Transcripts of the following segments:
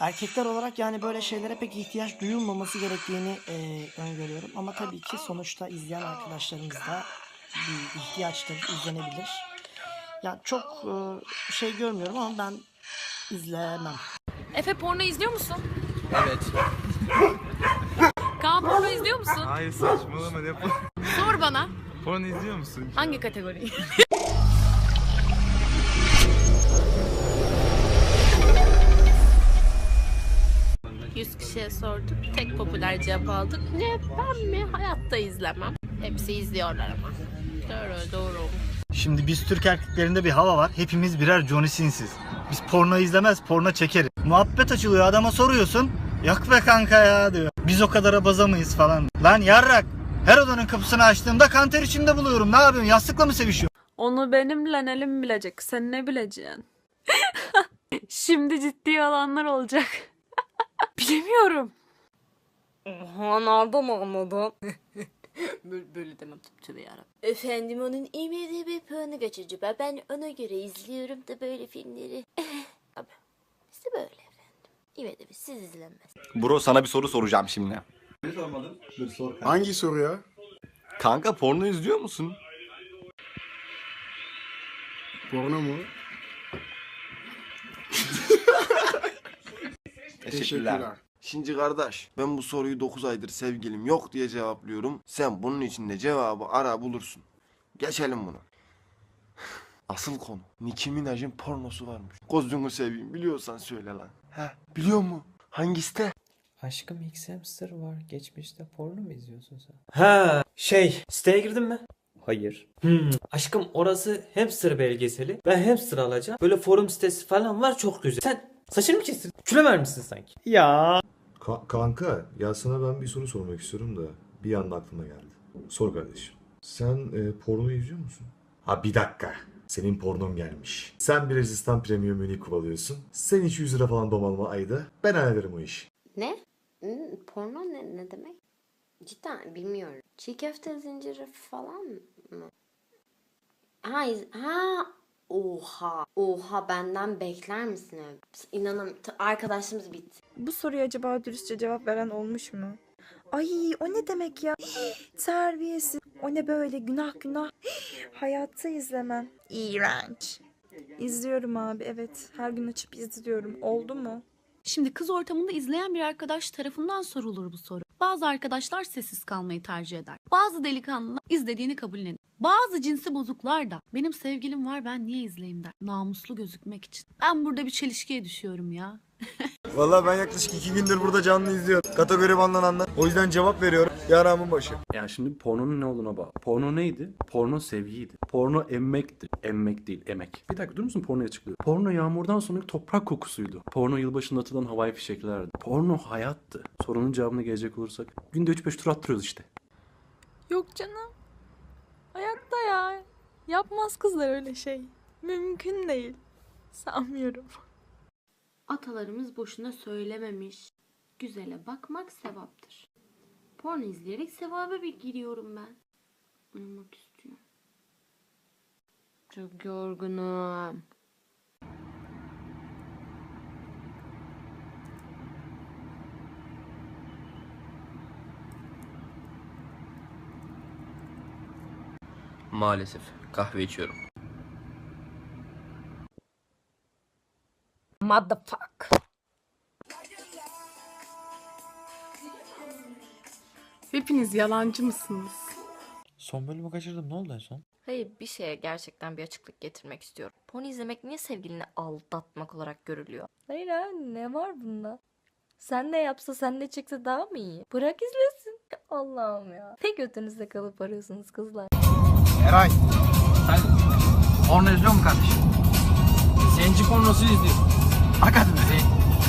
Erkekler olarak yani böyle şeylere pek ihtiyaç duyulmaması gerektiğini e, öngörüyorum. Ama tabii ki sonuçta izleyen arkadaşlarımız da bir ihtiyaçtır, izlenebilir. Ya çok e, şey görmüyorum ama ben izlemem. Efe porno izliyor musun? Evet. Kaan porno izliyor musun? Hayır saçmalama ne porno. Sor bana. Porno izliyor musun? Hangi kategoriyi? 100 kişiye sorduk. Tek popüler cevap aldık. Ne ben mi? Hayatta izlemem. Hepsi izliyorlar ama. Doğru doğru. Şimdi biz Türk erkeklerinde bir hava var. Hepimiz birer Johnny Sinsiz. Biz porno izlemez, porno çekeriz. Muhabbet açılıyor adama soruyorsun. Yok be kanka ya diyor. Biz o kadar bazamayız falan. Lan yarrak her odanın kapısını açtığımda kanter içinde buluyorum. Ne yapıyorsun? Yastıkla mı sevişiyorsun? Onu benimle Nelim bilecek. Sen ne bileceksin? Şimdi ciddi olanlar olacak. Bilemiyorum. Oha nereden anladın? böyle, böyle demem tüpçü yarabbim. Efendim onun IMDB puanı kaçıcı be. Ben ona göre izliyorum da böyle filmleri. Abi işte böyle efendim. IMDB siz izlenmez. Bro sana bir soru soracağım şimdi. Hangi soru ya? Kanka porno izliyor musun? Porno mu? Teşekkürler. Şimdi kardeş ben bu soruyu 9 aydır sevgilim yok diye cevaplıyorum. Sen bunun içinde cevabı ara bulursun. Geçelim bunu. Asıl konu Nicki Minaj'ın pornosu varmış. Gözünü seveyim biliyorsan söyle lan. He biliyor mu? Hangisi de? Aşkım X Hamster var. Geçmişte porno mu izliyorsun sen? Ha, şey, siteye girdin mi? Hayır. Hmm. Aşkım orası hamster belgeseli. Ben hamster alacağım. Böyle forum sitesi falan var çok güzel. Sen saçını mı kestirdin? Kilo vermişsin sanki. Ya. Ka- kanka ya sana ben bir soru sormak istiyorum da bir anda aklıma geldi. Sor kardeşim. Sen e, porno izliyor musun? Ha bir dakika. Senin pornon gelmiş. Sen bir Rezistan Premium Mini kovalıyorsun. Sen 200 lira falan domalma ayda. Ben hallederim o işi. Ne? Hmm, Porno ne, ne demek? Cidden bilmiyorum. Çiğ köfte zinciri falan mı? Ha, iz- ha Oha. Oha benden bekler misin öyle? İnanam arkadaşımız bitti. Bu soruya acaba dürüstçe cevap veren olmuş mu? Ay o ne demek ya? Terbiyesiz. O ne böyle günah günah. Hayatta izlemem. İğrenç. İzliyorum abi evet. Her gün açıp izliyorum. Oldu mu? Şimdi kız ortamında izleyen bir arkadaş tarafından sorulur bu soru. Bazı arkadaşlar sessiz kalmayı tercih eder. Bazı delikanlılar izlediğini kabullenir. Bazı cinsi bozuklar da benim sevgilim var ben niye izleyeyim der. Namuslu gözükmek için. Ben burada bir çelişkiye düşüyorum ya. Vallahi ben yaklaşık 2 gündür burada canlı izliyorum. Kategori banlananlar. O yüzden cevap veriyorum. Yaramın başı. Yani şimdi pornonun ne olduğuna bağlı. Porno neydi? Porno sevgiydi. Porno emmekti. Emmek değil, emek. Bir dakika dur musun pornoyu açıklıyor. Porno yağmurdan sonraki toprak kokusuydu. Porno yılbaşında atılan havai fişeklerdi. Porno hayattı. Sorunun cevabına gelecek olursak günde 3-5 tur attırıyoruz işte. Yok canım. Hayatta ya. Yapmaz kızlar öyle şey. Mümkün değil. Sanmıyorum. Atalarımız boşuna söylememiş. Güzele bakmak sevaptır. Porno izleyerek sevaba bir giriyorum ben. Uyumak istiyorum. Çok yorgunum. Maalesef kahve içiyorum. Motherfuck. Hepiniz yalancı mısınız? Son bölümü kaçırdım. Ne oldu en son? Hayır bir şeye gerçekten bir açıklık getirmek istiyorum. Porno izlemek niye sevgilini aldatmak olarak görülüyor? Hayır abi ne var bunda? Sen ne yapsa sen ne çekse daha mı iyi? Bırak izlesin. Allah'ım ya. Tek götünüzde kalıp arıyorsunuz kızlar. Eray. Sen porno izliyor musun kardeşim? Zenci pornosu izliyor. Hakikaten mi?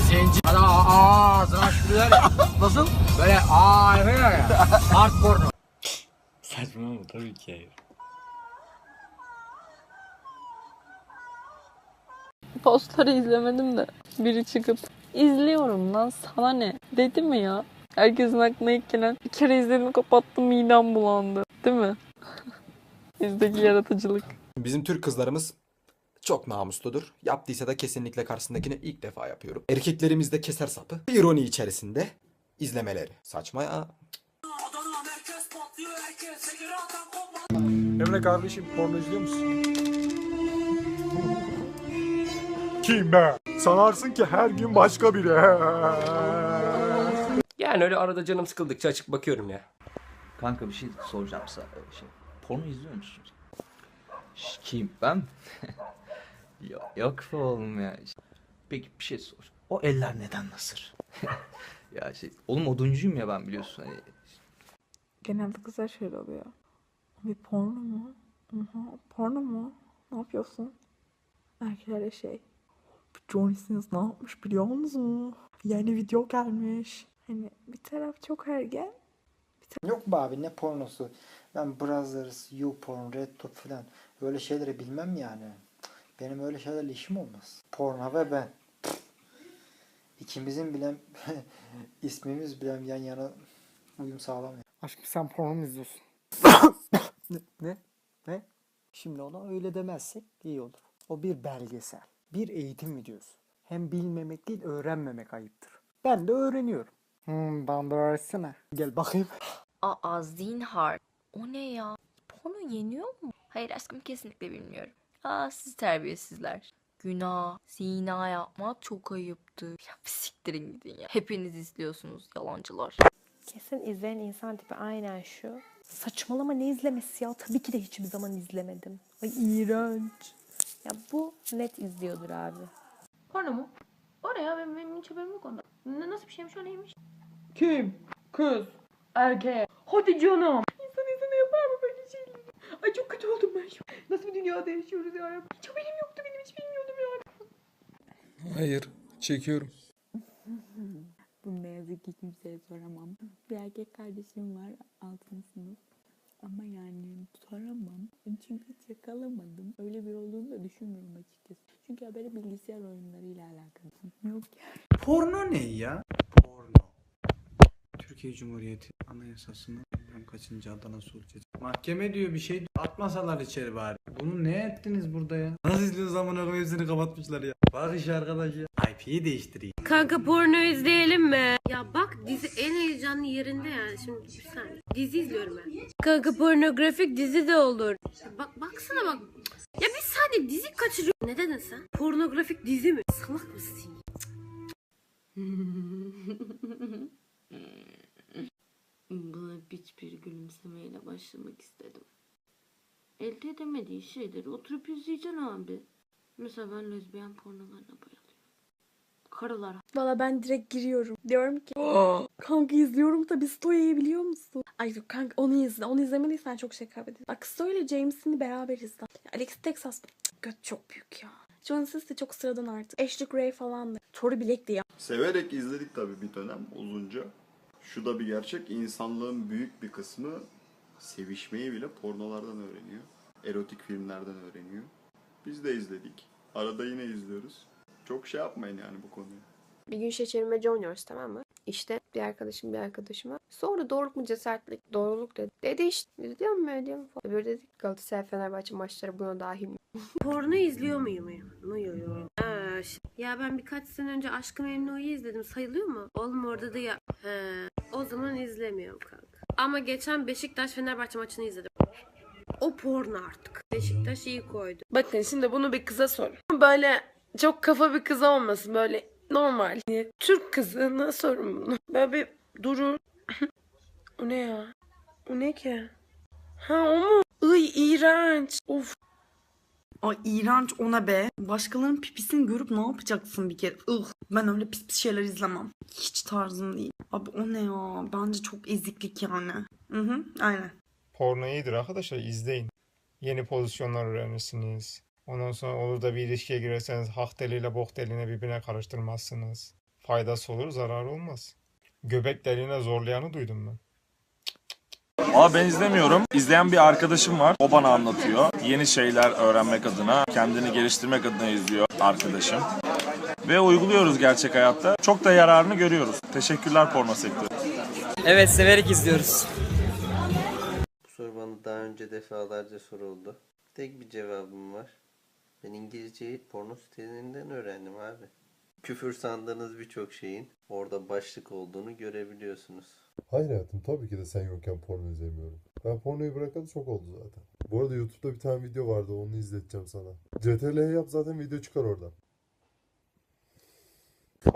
Zenci. Hadi aa, ağzına açılıyor ya. Nasıl? Böyle aa yapıyor ya. Hard porno. Saçmalama tabii ki hayır. Postları izlemedim de biri çıkıp izliyorum lan sana ne dedi mi ya? Herkesin aklına ilk gelen bir kere izledim kapattım midem bulandı değil mi? Bizdeki yaratıcılık. Bizim Türk kızlarımız Çok namusludur. Yaptıysa da kesinlikle karşısındakini ilk defa yapıyorum. Erkeklerimiz de keser sapı. İroni içerisinde izlemeleri. Saçma ya. Emre kardeşim porno izliyor musun? Kim be? Sanarsın ki her gün başka biri. Yani öyle arada canım sıkıldıkça açıp bakıyorum ya. Kanka bir şey soracağım sana. Şey, porno izliyor musun? Kim ben? yok, yok be oğlum ya. Peki bir şey sor. O eller neden nasır? ya şey, oğlum oduncuyum ya ben biliyorsun. Hani Genelde kızlar şöyle oluyor. Bir porno mu? Aha, porno mu? Ne yapıyorsun? Erkeklere şey. Sins ne yapmış biliyor musun? Yeni video gelmiş. Hani bir taraf çok ergen. Yok be abi ne pornosu. Ben Brothers, YouPorn, RedTube falan öyle şeyleri bilmem yani. Benim öyle şeylerle işim olmaz. Porno ve ben. İkimizin bile ismimiz bile yan yana uyum sağlamıyor. Aşkım sen porno mu izliyorsun? ne? Ne? Ne? Şimdi ona öyle demezsek iyi olur. O bir belgesel. Bir eğitim videosu. Hem bilmemek değil öğrenmemek ayıptır. Ben de öğreniyorum. Hmm, bana da öğretsene. Gel bakayım. Aa zinhar. O ne ya? Porno yeniyor mu? Hayır aşkım kesinlikle bilmiyorum. Aa siz terbiyesizler. Günah, zina yapmak çok ayıptır. Ya siktirin gidin ya. Hepiniz izliyorsunuz yalancılar. Kesin izleyen insan tipi aynen şu. Saçmalama ne izlemesi ya? Tabii ki de hiçbir zaman izlemedim. Ay iğrenç. Ya bu net izliyordur abi. Porno mu? O ne ya? Benim, benim hiç haberim yok ondan. Ne, nasıl bir şeymiş o neymiş? Kim? Kız? Erkek? Hadi canım. İnsan insana yapar mı böyle şeyleri? Ay çok kötü oldum ben şu. Nasıl bir dünyada yaşıyoruz ya? Hiç haberim yoktu benim hiç bilmiyordum ya. Hayır. Çekiyorum. Bu ne yazık ki kimseye soramam. Bir erkek kardeşim var altın sınıf. Ama yani soramam. Çünkü hiç yakalamadım. Öyle bir olduğunu da düşünmüyorum açıkçası. Çünkü haberi bilgisayar oyunlarıyla alakalı. Yok ya. Porno ne ya? Türkiye Cumhuriyeti Anayasası'nın bilmem kaçıncı Adana Sulçesi. Mahkeme diyor bir şey atmasalar içeri bari. Bunu ne ettiniz burada ya? Nasıl izliyorsunuz amına koyayım hepsini kapatmışlar ya. Bak iş arkadaş ya. IP'yi değiştireyim. Kanka porno izleyelim mi? Ya bak dizi en heyecanlı yerinde yani. Şimdi bir saniye. Dizi izliyorum ben. Kanka pornografik dizi de olur. Bak baksana bak. Ya bir saniye dizi kaçırıyor. Ne dedin sen? Pornografik dizi mi? Salak mısın? Buna hiçbir gülümsemeyle başlamak istedim. Elde edemediği şeyleri oturup izleyeceksin abi. Mesela ben lezbiyen pornolarına bayılıyorum. Karılar Valla ben direkt giriyorum. Diyorum ki kanka izliyorum tabi Stoya'yı biliyor musun? Ay yok kanka onu izle. Onu izlemediysen çok şey kaybedersin. Bak Stoya ile James'ini beraber izle. Alex Texas göt çok büyük ya. John Sis de çok sıradan artık. Ashley Gray falan da. Tory Black de ya. Severek izledik tabii bir dönem uzunca. Şu da bir gerçek. insanlığın büyük bir kısmı sevişmeyi bile pornolardan öğreniyor. Erotik filmlerden öğreniyor. Biz de izledik. Arada yine izliyoruz. Çok şey yapmayın yani bu konuya. Bir gün şekerime oynuyoruz tamam mı? İşte bir arkadaşım bir arkadaşıma. Sonra doğruluk mu cesaretlik? Doğruluk dedi. Dedi işte. İzliyor mu öyle mi? falan. Böyle dedik Galatasaray Fenerbahçe maçları buna dahil mi? Porno izliyor muyum? Muyum? Ee, ş- ya ben birkaç sene önce Aşkı Memnu'yu izledim. Sayılıyor mu? Oğlum orada da ya. He, o zaman izlemiyorum kanka. Ama geçen Beşiktaş Fenerbahçe maçını izledim. O porno artık. Beşiktaş iyi koydu. Bakın şimdi bunu bir kıza sor. Böyle çok kafa bir kız olmasın. Böyle normal. Türk kızına sorun bunu. Böyle bir durur. o ne ya? O ne ki? Ha o mu? Iy iğrenç. Of. Ay iğrenç ona be. Başkalarının pipisini görüp ne yapacaksın bir kere? Ih, ben öyle pis pis şeyler izlemem. Hiç tarzım değil. Abi o ne ya? Bence çok eziklik yani. Hı hı, aynen. Porno iyidir arkadaşlar izleyin. Yeni pozisyonlar öğrenirsiniz. Ondan sonra olur da bir ilişkiye girerseniz hak deliğiyle bok deliğine birbirine karıştırmazsınız. Faydası olur zararı olmaz. Göbek deliğine zorlayanı duydum ben. Aa ben izlemiyorum. İzleyen bir arkadaşım var. O bana anlatıyor. Yeni şeyler öğrenmek adına, kendini geliştirmek adına izliyor arkadaşım. Ve uyguluyoruz gerçek hayatta. Çok da yararını görüyoruz. Teşekkürler porno sektörü. Evet severek izliyoruz. Bu soru bana daha önce defalarca soruldu. Tek bir cevabım var. Ben İngilizceyi porno sitelerinden öğrendim abi. Küfür sandığınız birçok şeyin orada başlık olduğunu görebiliyorsunuz. Hayır hayatım tabii ki de sen yokken porno izlemiyorum. Ben pornoyu bırakalı çok oldu zaten. Bu arada YouTube'da bir tane video vardı onu izleteceğim sana. CTRL yap zaten video çıkar oradan.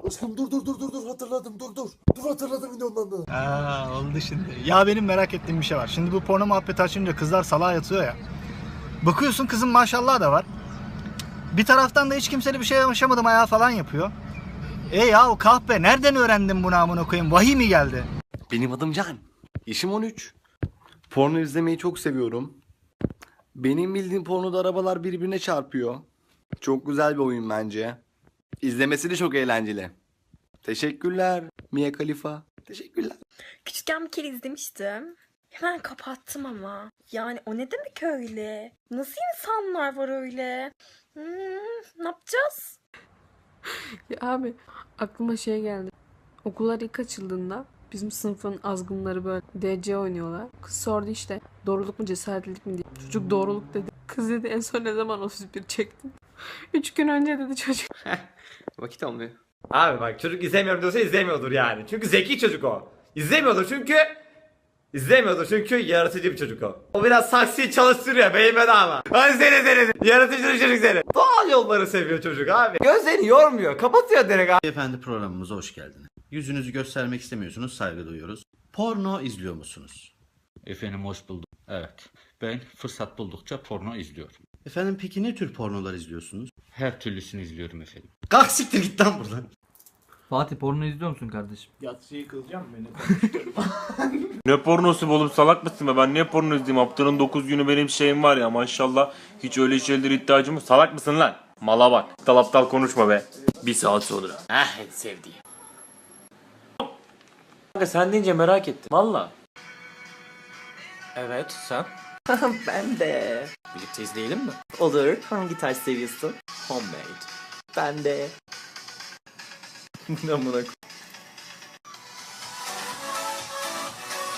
Aşkım dur dur dur dur dur hatırladım dur dur. Dur hatırladım videondan da. Aa oldu şimdi. Ya benim merak ettiğim bir şey var. Şimdi bu porno muhabbeti açınca kızlar salağa yatıyor ya. Bakıyorsun kızın maşallah da var. Bir taraftan da hiç kimseyle bir şey yaşamadım ayağı falan yapıyor. E ya o kahpe nereden öğrendin bunu amına koyayım? Vahiy mi geldi? Benim adım Can. Yaşım 13. Porno izlemeyi çok seviyorum. Benim bildiğim pornoda arabalar birbirine çarpıyor. Çok güzel bir oyun bence. İzlemesi de çok eğlenceli. Teşekkürler Mia Khalifa. Teşekkürler. Küçükken bir kere izlemiştim. Hemen kapattım ama. Yani o ne demek öyle? Nasıl insanlar var öyle? Hmm, ne yapacağız? Ya abi aklıma şey geldi. Okullar ilk açıldığında bizim sınıfın azgınları böyle DC oynuyorlar. Kız sordu işte doğruluk mu cesaretlilik mi diye. Çocuk doğruluk dedi. Kız dedi en son ne zaman 31 çektin? Üç gün önce dedi çocuk. Vakit olmuyor. Abi bak çocuk izlemiyorum diyorsa izlemiyordur yani. Çünkü zeki çocuk o. İzlemiyordur çünkü İzlemiyordur çünkü yaratıcı bir çocuk o. O biraz saksıyı çalıştırıyor beğenmedi ama. Hadi seni seni. Yaratıcı bir çocuk seni. Doğal yolları seviyor çocuk abi. Gözlerini yormuyor. Kapatıyor direkt abi. Efendi programımıza hoş geldiniz. Yüzünüzü göstermek istemiyorsunuz, saygı duyuyoruz. Porno izliyor musunuz? Efendim hoş bulduk. Evet. Ben fırsat buldukça porno izliyorum. Efendim peki ne tür pornolar izliyorsunuz? Her türlüsünü izliyorum efendim. Kalk siktir git lan buradan. Fatih porno izliyor musun kardeşim? Ne pornosu oğlum salak mısın be? Ben niye porno izleyeyim? Haftanın 9 günü benim şeyim var ya maşallah. Hiç öyle şeylere ihtiyacım yok. Salak mısın lan? Mala bak. Aptal aptal konuşma be. Bir saat sonra. Ah en sevdiğim. Kanka sen deyince merak ettim. Valla. Evet sen. ben de. Birlikte izleyelim mi? Olur. Hangi tarz seviyorsun? Homemade. Ben de. Ne Amına